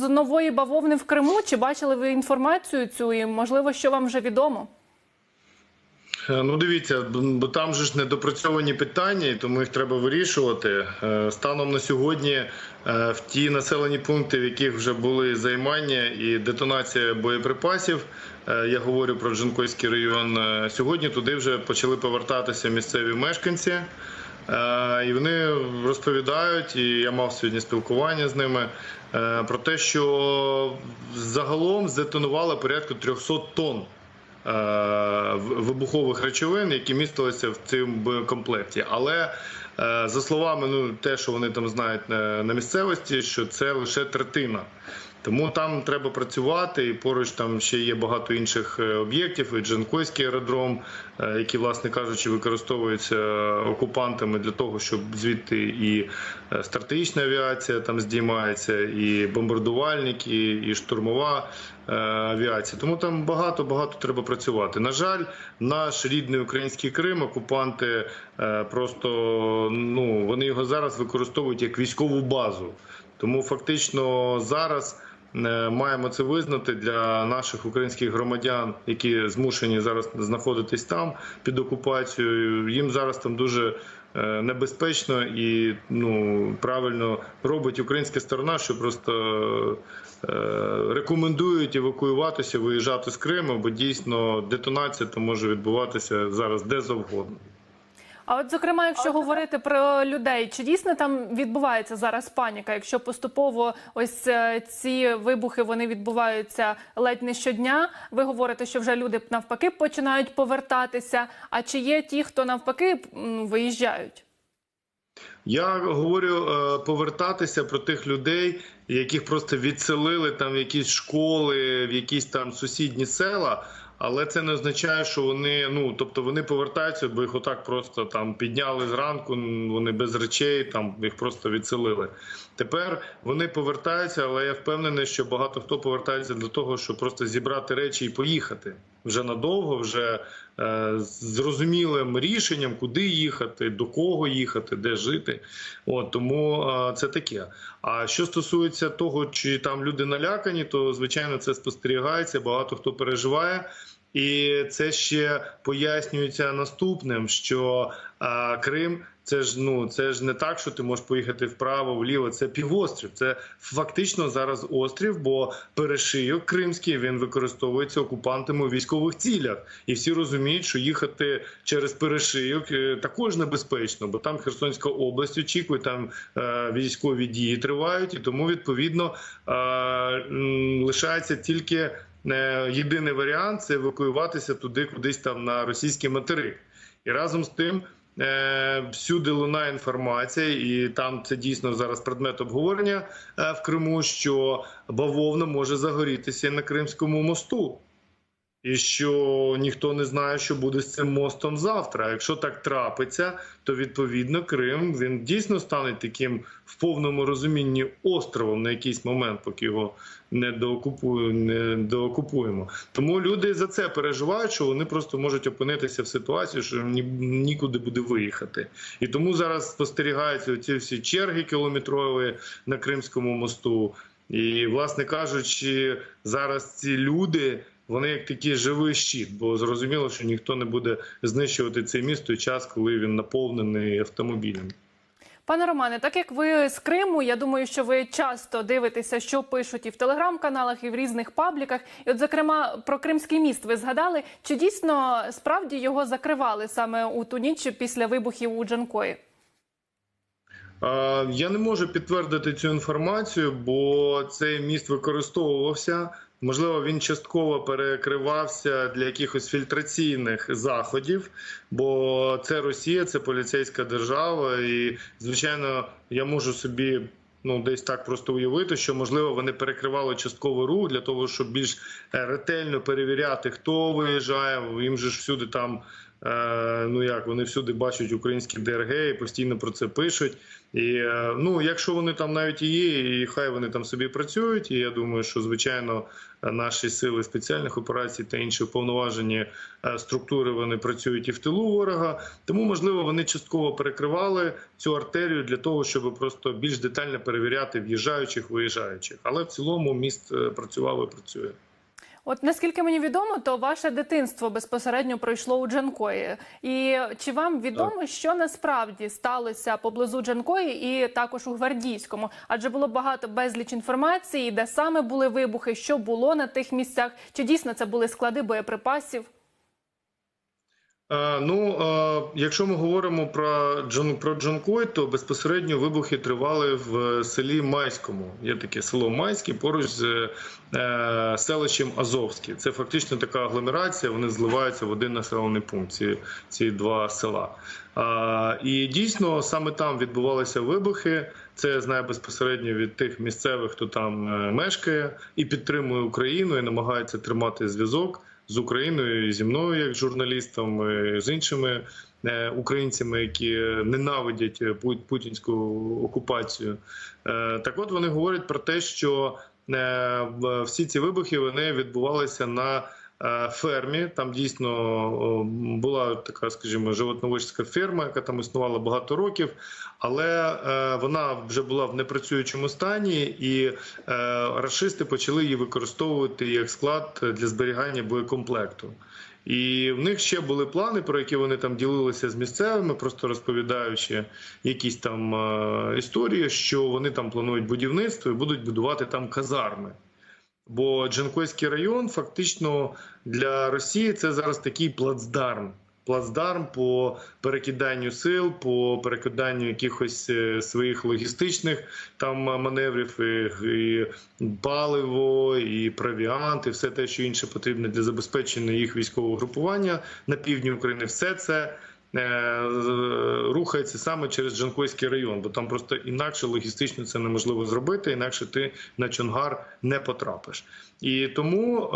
з нової бавовни в Криму? Чи бачили ви інформацію цю? І можливо, що вам вже відомо? Е, Ну, дивіться, бо там же ж недопрацьовані питання, і тому їх треба вирішувати. Е, Станом на сьогодні е, в ті населені пункти, в яких вже були займання і детонація боєприпасів, я говорю про Джанкойський район. Сьогодні туди вже почали повертатися місцеві мешканці. І вони розповідають, і я мав сьогодні спілкування з ними про те, що загалом здетонувало порядку 300 тонн е, вибухових речовин, які містилися в цьому комплекті. Але е, за словами, ну те, що вони там знають на, на місцевості, що це лише третина. Тому там треба працювати, і поруч там ще є багато інших е, об'єктів. І Джанкойський аеродром, е, який, власне кажучи, використовується окупантами для того, щоб звідти і е, стратегічна авіація там здіймається, і бомбардувальники, і штурмова е, авіація. Тому там багато багато треба працювати. На жаль, наш рідний український Крим окупанти е, просто ну вони його зараз використовують як військову базу. Тому фактично зараз е, маємо це визнати для наших українських громадян, які змушені зараз знаходитись там під окупацією. Їм зараз там дуже е, небезпечно і ну правильно робить українська сторона, що просто е, рекомендують евакуюватися, виїжджати з Криму, бо дійсно детонація то може відбуватися зараз де завгодно. А от, зокрема, якщо говорити про людей, чи дійсно там відбувається зараз паніка? Якщо поступово ось е, ці вибухи вони відбуваються ледь не щодня. Ви говорите, що вже люди навпаки починають повертатися. А чи є ті, хто навпаки виїжджають? Я говорю е, повертатися про тих людей, яких просто відселили там в якісь школи, в якісь там сусідні села. Але це не означає, що вони ну тобто вони повертаються, бо їх отак просто там підняли зранку. Вони без речей, там їх просто відселили. Тепер вони повертаються, але я впевнений, що багато хто повертається для того, щоб просто зібрати речі і поїхати вже надовго, вже е, зрозумілим рішенням, куди їхати, до кого їхати, де жити. От тому е, це таке. А що стосується того, чи там люди налякані, то звичайно це спостерігається. Багато хто переживає. І це ще пояснюється наступним, що а, Крим це ж ну це ж не так, що ти можеш поїхати вправо, вліво. Це півострів. Це фактично зараз острів, бо перешийок кримський він використовується окупантами у військових цілях, і всі розуміють, що їхати через перешийок е, також небезпечно, бо там Херсонська область очікує, там е, військові дії тривають, і тому відповідно е, лишається тільки. Е, Єдиний варіант це евакуюватися туди, кудись там на російський материк. І разом з тим е, всюди лунає інформація, і там це дійсно зараз предмет обговорення е, в Криму, що бавовна може загорітися на Кримському мосту. І що ніхто не знає, що буде з цим мостом завтра. А якщо так трапиться, то відповідно Крим він дійсно стане таким в повному розумінні островом на якийсь момент, поки його не доокупує, не доокупуємо. Тому люди за це переживають, що вони просто можуть опинитися в ситуації, що ні, нікуди буде виїхати. І тому зараз спостерігаються ці всі черги кілометрові на Кримському мосту. І, власне кажучи, зараз ці люди. Вони як такий живий щит, бо зрозуміло, що ніхто не буде знищувати цей міст той час, коли він наповнений автомобілями. Пане Романе, так як ви з Криму, я думаю, що ви часто дивитеся, що пишуть і в телеграм-каналах, і в різних пабліках. І, от, зокрема, про Кримський міст ви згадали, чи дійсно справді його закривали саме у ту ніч після вибухів у Джанкої? Я не можу підтвердити цю інформацію, бо цей міст використовувався. Можливо, він частково перекривався для якихось фільтраційних заходів, бо це Росія, це поліцейська держава, і звичайно, я можу собі. Ну, десь так просто уявити, що можливо вони перекривали частково рух для того, щоб більш е, ретельно перевіряти, хто виїжджає. Їм же ж всюди там ну як вони всюди бачать українські ДРГ і постійно про це пишуть. І е, ну, якщо вони там навіть і є, і хай вони там собі працюють. І я думаю, що звичайно наші сили спеціальних операцій та інші уповноважені е, структури вони працюють і в тилу ворога. Тому можливо вони частково перекривали цю артерію для того, щоб просто більш детально перевіряти в'їжджаючих, виїжджаючих. Але в цілому міст е, працював і працює. От наскільки мені відомо, то ваше дитинство безпосередньо пройшло у Джанкої. І чи вам відомо, що насправді сталося поблизу Джанкої і також у Гвардійському? Адже було багато безліч інформації, де саме були вибухи, що було на тих місцях, чи дійсно це були склади боєприпасів? Е, Ну, е, якщо ми говоримо про Джон про Джанкой, то безпосередньо вибухи тривали в селі Майському. Є таке село Майське поруч з е, селищем Азовське. Це фактично така агломерація. Вони зливаються в один населений пункт. Ці, ці два села. І дійсно саме там відбувалися вибухи. Це я знаю безпосередньо від тих місцевих, хто там е, мешкає і підтримує Україну, і намагається тримати зв'язок з Україною зі мною, як журналістом, і з іншими е, українцями, які ненавидять е, путінську окупацію. Е, Так, от вони говорять про те, що е, всі ці вибухи вони відбувалися на е, фермі. Там дійсно була така, скажімо, животноводча ферма, яка там існувала багато років, але е, вона вже була в непрацюючому стані, і е, рашисти почали її використовувати як склад для зберігання боєкомплекту. І в них ще були плани, про які вони там ділилися з місцевими, просто розповідаючи якісь там е, історії, що вони там планують будівництво і будуть будувати там казарми. Бо Джанкойський район фактично для Росії це зараз такий плацдарм. Плацдарм по перекиданню сил, по перекиданню якихось е, своїх логістичних там маневрів, і, і паливо, і провіант, і все те, що інше потрібне для забезпечення їх військового групування на півдні України. Все це рухається саме через Джанкойський район, бо там просто інакше логістично це неможливо зробити, інакше ти на Чонгар не потрапиш. І тому е,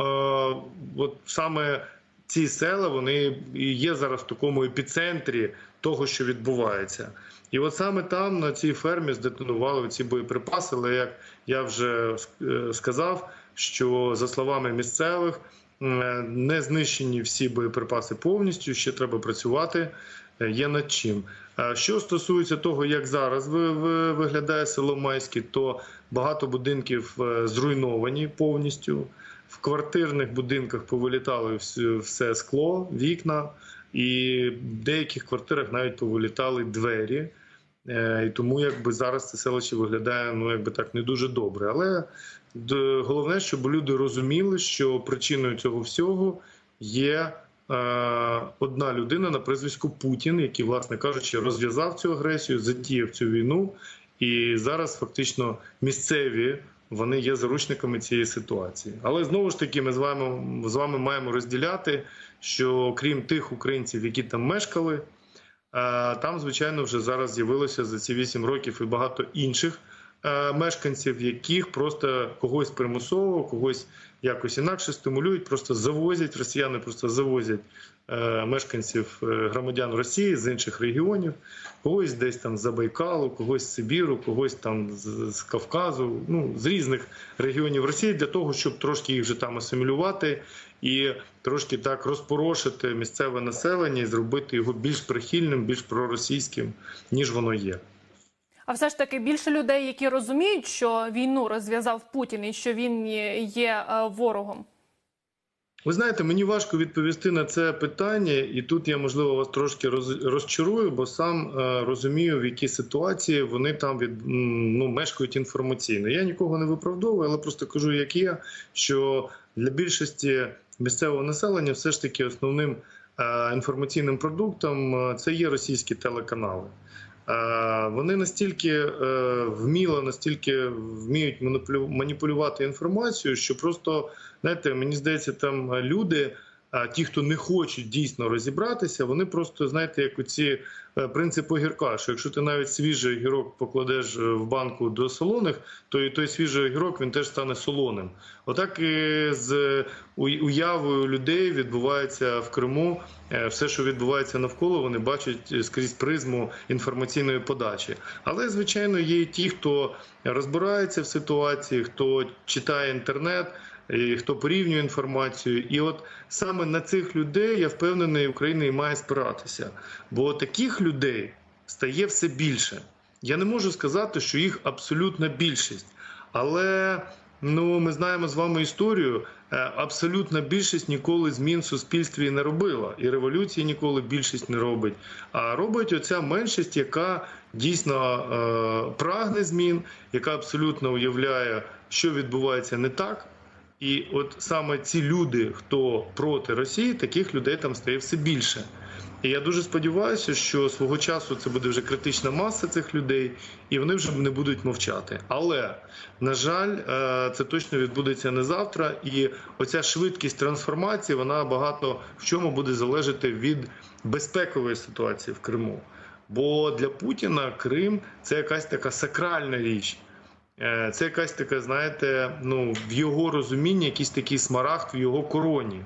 от саме ці села вони є зараз в такому епіцентрі того, що відбувається. І от саме там на цій фермі здетонували ці боєприпаси. Але як я вже е, сказав, що за словами місцевих е, не знищені всі боєприпаси повністю, ще треба працювати. е, Є над чим. Е, Що стосується того, як зараз ви- ви- виглядає село Майське, то багато будинків е, зруйновані повністю. В квартирних будинках повилітали все скло, вікна, і в деяких квартирах навіть повилітали двері. Е, І тому якби зараз це селище виглядає ну якби так не дуже добре. Але головне, щоб люди розуміли, що причиною цього всього є е, одна людина на прізвиську Путін, який, власне кажучи, розв'язав цю агресію, затіяв цю війну, і зараз фактично місцеві. Вони є заручниками цієї ситуації, але знову ж таки, ми з вами з вами маємо розділяти, що крім тих українців, які там мешкали, Е, Там, звичайно, вже зараз з'явилося за ці 8 років і багато інших мешканців, яких просто когось примусово, когось якось інакше стимулюють, просто завозять росіяни, просто завозять е, мешканців е, громадян Росії з інших регіонів, когось десь там з Забайкалу, когось з Сибіру, когось там з Кавказу, ну з різних регіонів Росії для того, щоб трошки їх вже там асимілювати і трошки так розпорошити місцеве населення і зробити його більш прихильним, більш проросійським, ніж воно є. А все ж таки більше людей, які розуміють, що війну розв'язав Путін і що він є е, ворогом. Ви знаєте, мені важко відповісти на це питання, і тут я можливо вас трошки роз, розчарую, бо сам е, розумію, в якій ситуації вони там від ну мешкають інформаційно. Я нікого не виправдовую, але просто кажу, як є, що для більшості місцевого населення все ж таки основним е, інформаційним продуктом це є російські телеканали. Е, Вони настільки е, вміло, настільки вміють маніпулю- маніпулювати інформацією, що просто знаєте, мені здається, там люди, а ті, хто не хочуть дійсно розібратися, вони просто знаєте, як оці е, принцип огірка, що якщо ти навіть свіжий огірок покладеш е, в банку до солоних, то і той свіжий огірок він теж стане солоним. Отак і з уявою людей відбувається в Криму. Е, Все, що відбувається навколо, вони бачать е, скрізь призму інформаційної подачі. Але звичайно є і ті, хто розбирається в ситуації, хто читає інтернет. Хто порівнює інформацію, і от саме на цих людей я впевнений, Україна і має спиратися. Бо таких людей стає все більше. Я не можу сказати, що їх абсолютна більшість, але ну ми знаємо з вами історію. е, Абсолютна більшість ніколи змін в суспільстві не робила, і революції ніколи більшість не робить. А робить оця меншість, яка дійсно е, прагне змін, яка абсолютно уявляє, що відбувається не так. І от саме ці люди, хто проти Росії, таких людей там стає все більше. І я дуже сподіваюся, що свого часу це буде вже критична маса цих людей, і вони вже не будуть мовчати. Але на жаль, е, це точно відбудеться не завтра. І оця швидкість трансформації вона багато в чому буде залежати від безпекової ситуації в Криму. Бо для Путіна Крим це якась така сакральна річ. Е, Це якась така, знаєте, ну в його розумінні, якийсь такий смарагд в його короні.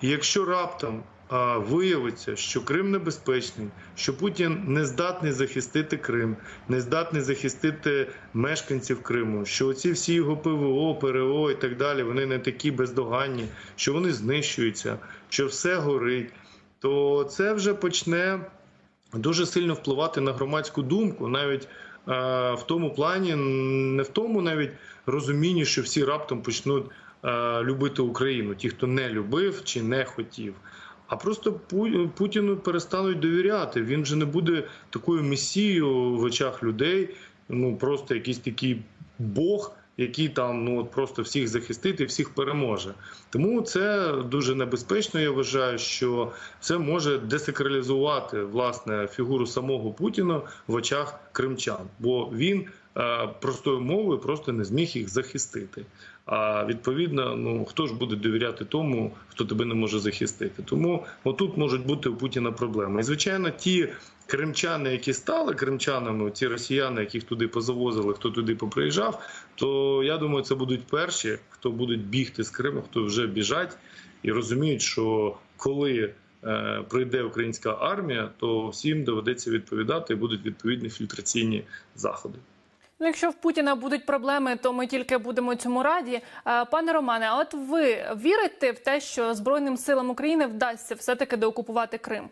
І якщо раптом а, виявиться, що Крим небезпечний, що Путін не здатний захистити Крим, не здатний захистити мешканців Криму, що оці всі його ПВО, ПРО і так далі, вони не такі бездоганні, що вони знищуються, що все горить, то це вже почне дуже сильно впливати на громадську думку, навіть в тому плані, не в тому навіть розумінні, що всі раптом почнуть любити Україну, ті, хто не любив чи не хотів. А просто Путіну перестануть довіряти. Він же не буде такою месією в очах людей. Ну просто якийсь такий Бог, який там ну от просто всіх захистить і всіх переможе. Тому це дуже небезпечно. Я вважаю, що це може десакралізувати власне фігуру самого Путіна в очах кримчан, бо він е, простою мовою просто не зміг їх захистити. А відповідно, ну хто ж буде довіряти тому, хто тебе не може захистити? Тому отут можуть бути у Путіна проблеми. І звичайно, ті кримчани, які стали кримчанами, ті росіяни, яких туди позавозили, хто туди поприїжджав, то я думаю, це будуть перші, хто будуть бігти з Криму, хто вже біжать і розуміють, що коли е, прийде українська армія, то всім доведеться відповідати і будуть відповідні фільтраційні заходи. Ну, якщо в Путіна будуть проблеми, то ми тільки будемо цьому раді. Е, Пане Романе, а от ви вірите в те, що Збройним силам України вдасться все-таки деокупувати Крим?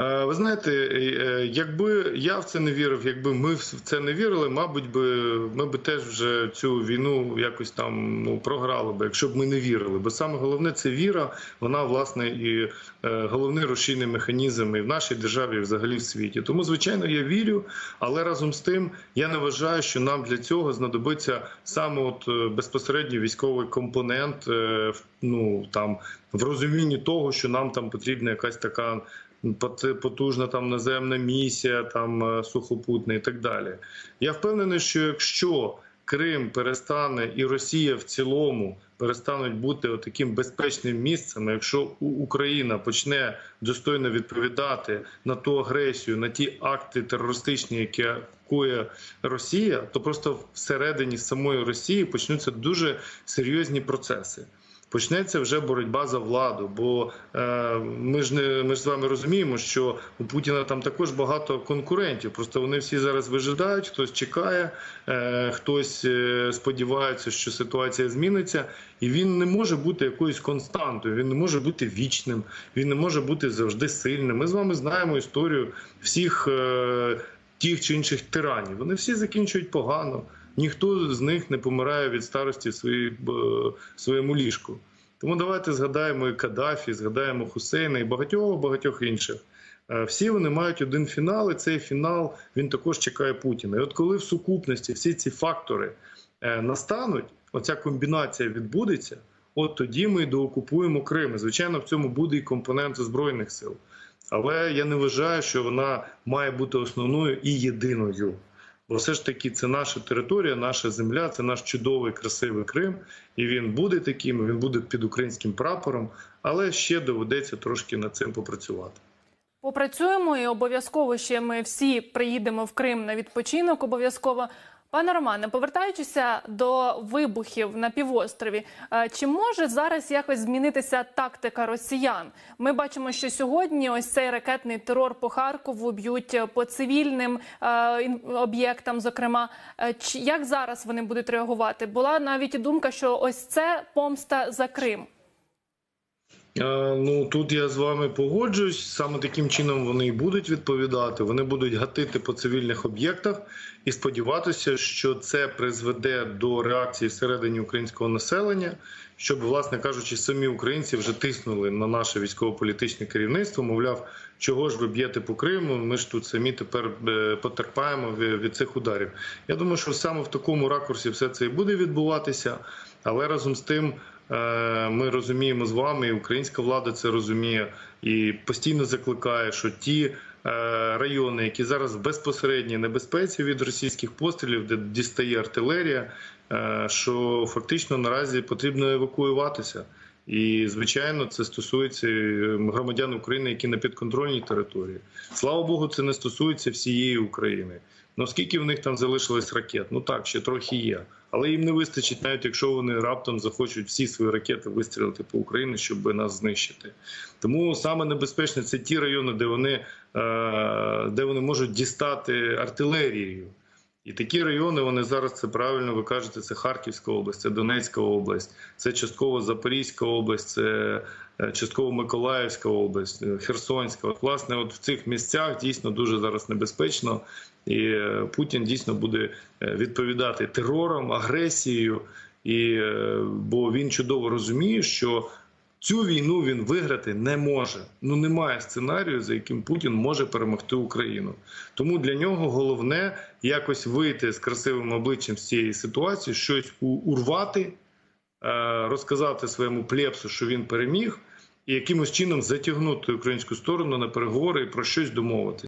Е, Ви знаєте, е, якби я в це не вірив, якби ми в це не вірили, мабуть, би ми би теж вже цю війну якось там ну програли би, якщо б ми не вірили. Бо саме головне це віра. Вона власне і е, головний рушійний механізм і в нашій державі, і взагалі в світі. Тому, звичайно, я вірю, але разом з тим я не вважаю, що нам для цього знадобиться саме от безпосередньо військовий компонент. Ну там в розумінні того, що нам там потрібна якась така потужна там наземна місія, там е, сухопутна і так далі. Я впевнений, що якщо Крим перестане і Росія в цілому перестануть бути таким безпечним місцем, якщо Україна почне достойно відповідати на ту агресію, на ті акти терористичні, які коє Росія, то просто всередині самої Росії почнуться дуже серйозні процеси почнеться вже боротьба за владу. Бо е, ми ж не ми ж з вами розуміємо, що у Путіна там також багато конкурентів. Просто вони всі зараз вижидають, хтось чекає, е, хтось е, сподівається, що ситуація зміниться, і він не може бути якоюсь константою. Він не може бути вічним, він не може бути завжди сильним. Ми з вами знаємо історію всіх. Е, Тих чи інших тиранів вони всі закінчують погано. Ніхто з них не помирає від старості в своєму ліжку. Тому давайте згадаємо і Каддафі, згадаємо Хусейна і багатьох багатьох інших. Е, Всі вони мають один фінал, і цей фінал він також чекає Путіна. І от коли в сукупності всі ці фактори е, настануть, оця комбінація відбудеться, от тоді ми доокупуємо Крим. Звичайно, в цьому буде і компонент збройних сил. Але я не вважаю, що вона має бути основною і єдиною. Бо все ж таки це наша територія, наша земля, це наш чудовий, красивий Крим, і він буде таким, він буде під українським прапором, але ще доведеться трошки над цим попрацювати. Попрацюємо і обов'язково ще ми всі приїдемо в Крим на відпочинок. Обов'язково. Пане Романе, повертаючися до вибухів на півострові, е, чи може зараз якось змінитися тактика росіян? Ми бачимо, що сьогодні ось цей ракетний терор по Харкову б'ють по цивільним е, об'єктам. Зокрема, Е, як зараз вони будуть реагувати? Була навіть думка, що ось це помста за Крим. Ну тут я з вами погоджуюсь. Саме таким чином вони і будуть відповідати. Вони будуть гатити по цивільних об'єктах і сподіватися, що це призведе до реакції всередині українського населення, щоб, власне кажучи, самі українці вже тиснули на наше військово-політичне керівництво. Мовляв, чого ж ви б'єте по Криму? Ми ж тут самі тепер е, потерпаємо від цих ударів. Я думаю, що саме в такому ракурсі все це і буде відбуватися, але разом з тим. Е, Ми розуміємо з вами, і українська влада це розуміє і постійно закликає, що ті е, райони, які зараз в безпосередній небезпеці від російських пострілів, де дістає артилерія, е, що фактично наразі потрібно евакуюватися. І звичайно, це стосується е, громадян України, які на підконтрольній території. Слава Богу, це не стосується всієї України. Ну скільки в них там залишилось ракет? Ну так, ще трохи є. Але їм не вистачить, навіть якщо вони раптом захочуть всі свої ракети вистрілити по Україні, щоб нас знищити. Тому саме небезпечне це ті райони, де вони, е, де вони можуть дістати артилерією. І такі райони вони зараз це правильно ви кажете. Це Харківська область, це Донецька область, це частково Запорізька область, це е, частково Миколаївська область, е, Херсонська. От, власне, от в цих місцях дійсно дуже зараз небезпечно, і е, Путін дійсно буде відповідати терором, агресією, і бо він чудово розуміє, що Цю війну він виграти не може. Ну немає сценарію, за яким Путін може перемогти Україну. Тому для нього головне якось вийти з красивим обличчям з цієї ситуації, щось урвати, е, розказати своєму плепсу, що він переміг, і якимось чином затягнути українську сторону на переговори і про щось домовитися.